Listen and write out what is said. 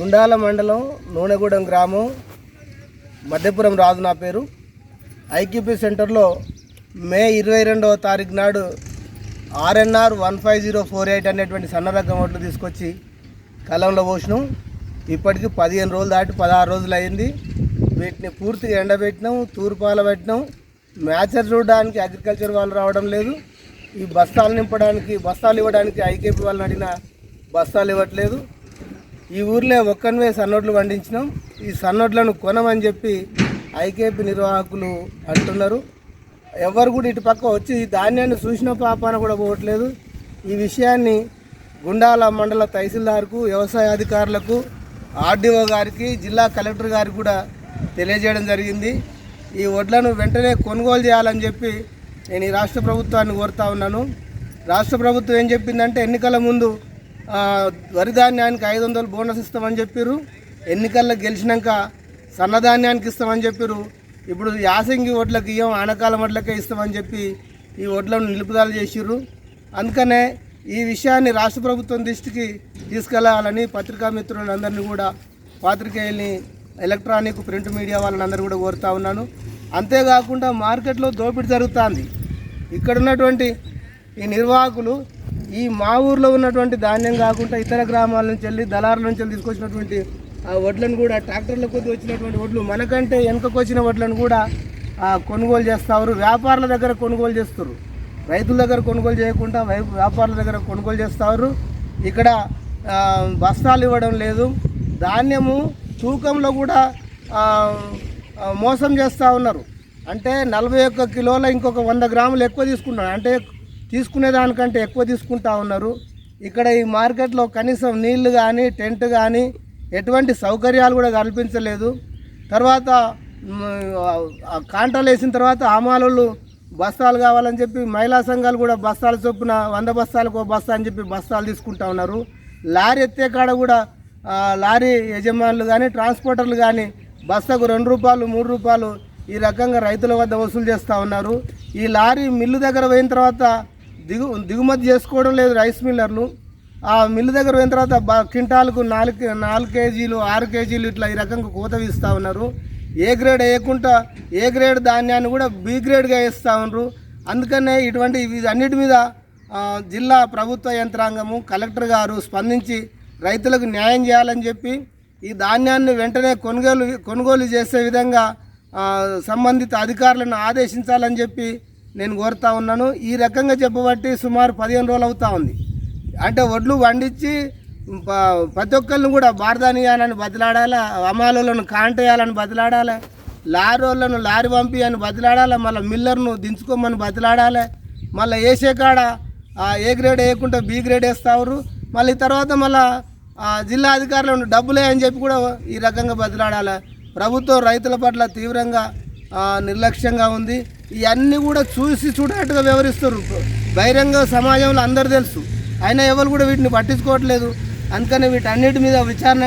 గుండాల మండలం నూనెగూడెం గ్రామం మధ్యపురం రాజు నా పేరు. ఐక్యూపీ సెంటర్లో మే ఇరవై రెండవ తారీఖు నాడు RNR one five zero four eight అనేటువంటి సన్న రకం ఓట్లు తీసుకొచ్చి కలంలో పోసినాం. ఇప్పటికి పదిహేను రోజులు దాటి పదహారు రోజులు అయింది. వీటిని పూర్తిగా ఎండబెట్టినాం తూర్పాల పెట్టినాం. మ్యాచర్ చూడడానికి అగ్రికల్చర్ వాళ్ళు రావడం లేదు. ఈ బస్తాలు నింపడానికి బస్తాలు ఇవ్వడానికి ఐకేపీ వాళ్ళని అడిగిన బస్తాలు ఇవ్వట్లేదు. ఈ ఊర్లో ఒక్కనివే సన్నోట్లు పండించినాం. ఈ సన్నోట్లను కొనమని చెప్పి ఐకేపీ నిర్వాహకులు అంటున్నారు. ఎవరు కూడా ఇటు పక్క వచ్చి ఈ ధాన్యాన్ని చూసిన పాపాన కూడా పోవట్లేదు. ఈ విషయాన్ని గుండాల మండల తహసీల్దార్కు వ్యవసాయ అధికారులకు ఆర్డీఓ గారికి జిల్లా కలెక్టర్ గారికి కూడా తెలియజేయడం జరిగింది. ఈ వడ్లను వెంటనే కొనుగోలు చేయాలని చెప్పి నేను ఈ రాష్ట్ర ప్రభుత్వాన్ని కోరుతా ఉన్నాను. రాష్ట్ర ప్రభుత్వం ఏం చెప్పిందంటే ఎన్నికల ముందు వరి ధాన్యానికి ఐదు వందలు బోనస్ ఇస్తామని చెప్పారు ఎన్నికల్లో గెలిచినాక సన్నధాన్యానికి ఇస్తామని చెప్పారు ఇప్పుడు యాసంగి వడ్లకు ఇవ్వం ఆనకాలం వడ్లకే ఇస్తామని చెప్పి ఈ వడ్లను నిలుపుదల చేసిర్రు. అందుకనే ఈ విషయాన్ని రాష్ట్ర ప్రభుత్వం దృష్టికి తీసుకెళ్ళాలని పత్రికా మిత్రులందరినీ కూడా పాత్రికేయుల్ని ఎలక్ట్రానిక్ ప్రింట్ మీడియా వాళ్ళని అందరూ కూడా కోరుతా ఉన్నాను. అంతేకాకుండా మార్కెట్లో దోపిడీ జరుగుతుంది. ఇక్కడ ఉన్నటువంటి ఈ నిర్వాహకులు ఈ మా ఊర్లో ఉన్నటువంటి ధాన్యం కాకుండా ఇతర గ్రామాల నుంచి వెళ్ళి దళారుల నుంచి వెళ్ళి తీసుకొచ్చినటువంటి ఆ వడ్లను కూడా ట్రాక్టర్ల కొద్ది వచ్చినటువంటి వడ్లు మనకంటే వెనుకకు వచ్చిన వడ్లను కూడా కొనుగోలు చేస్తారు. వ్యాపారుల దగ్గర కొనుగోలు చేస్తారు. రైతుల దగ్గర కొనుగోలు చేయకుండా వ్యాపారుల దగ్గర కొనుగోలు చేస్తారు. ఇక్కడ బస్తాలు ఇవ్వడం లేదు. ధాన్యము తూకంలో కూడా మోసం చేస్తూ ఉన్నారు. అంటే నలభై ఒక్క కిలోల ఇంకొక వంద గ్రాములు ఎక్కువ తీసుకుంటున్నారు. అంటే తీసుకునే దానికంటే ఎక్కువ తీసుకుంటా ఉన్నారు. ఇక్కడ ఈ మార్కెట్లో కనీసం నీళ్ళు కానీ టెంట్ కానీ ఎటువంటి సౌకర్యాలు కూడా కల్పించలేదు. తర్వాత కాంటాలు వేసిన తర్వాత ఆమాలు బస్తాలు కావాలని చెప్పి మహిళా సంఘాలు కూడా బస్తాల చొప్పున వంద బస్తాలకు ఒక బస్తా అని చెప్పి బస్తాలు తీసుకుంటా ఉన్నారు. లారీ ఎత్తే కాడ కూడా లారీ యజమానులు కానీ ట్రాన్స్పోర్టర్లు కానీ బస్తాకు రెండు రూపాయలు మూడు రూపాయలు ఈ రకంగా రైతుల వద్ద వసూలు చేస్తూ ఉన్నారు. ఈ లారీ మిల్లు దగ్గర పోయిన తర్వాత దిగు దిగుమతి చేసుకోవడం లేదు రైస్ మిల్లర్లు. ఆ మిల్లు దగ్గర పోయిన తర్వాత క్వింటాల్కు నాలుగు నాలుగు కేజీలు ఆరు కేజీలు ఇట్లా ఈ రకంగా కోత ఇస్తూ ఉన్నారు. ఏ గ్రేడ్ వేయకుండా ఏ గ్రేడ్ ధాన్యాన్ని కూడా బి గ్రేడ్గా వేస్తూ ఉన్నారు. అందుకనే ఇటువంటి అన్నిటి మీద జిల్లా ప్రభుత్వ యంత్రాంగము కలెక్టర్ గారు స్పందించి రైతులకు న్యాయం చేయాలని చెప్పి ఈ ధాన్యాన్ని వెంటనే కొనుగోలు కొనుగోలు చేసే విధంగా సంబంధిత అధికారులను ఆదేశించాలని చెప్పి నేను కోరుతా ఉన్నాను. ఈ రకంగా చెప్పబట్టి సుమారు పదిహేను రోజులు అవుతా ఉంది. అంటే వడ్లు వండించి ప్రతి ఒక్కరిని కూడా బారదానియాలని బదిలాడాలా అమాలోళ్ళను కాంటేయాలని బదిలాడాలి లారీ లారీ పంపి అని బదిలాడాలి మళ్ళీ మిల్లర్ను దించుకోమని బదిలాడాలి మళ్ళీ వేసే కాడ ఏ గ్రేడ్ వేయకుండా బి గ్రేడ్ వేస్తారు మళ్ళీ తర్వాత మళ్ళీ జిల్లా అధికారులను డబ్బులే అని చెప్పి కూడా ఈ రకంగా బదిలాడాలి ప్రభుత్వం రైతుల పట్ల తీవ్రంగా నిర్లక్ష్యంగా ఉంది. ఇవన్నీ కూడా చూసి చూడనట్టుగా వివరిస్తారు బహిరంగ సమాజంలో అందరు తెలుసు. అయినా ఎవరు కూడా వీటిని పట్టించుకోవట్లేదు. అందుకని వీటన్నిటి మీద విచారణ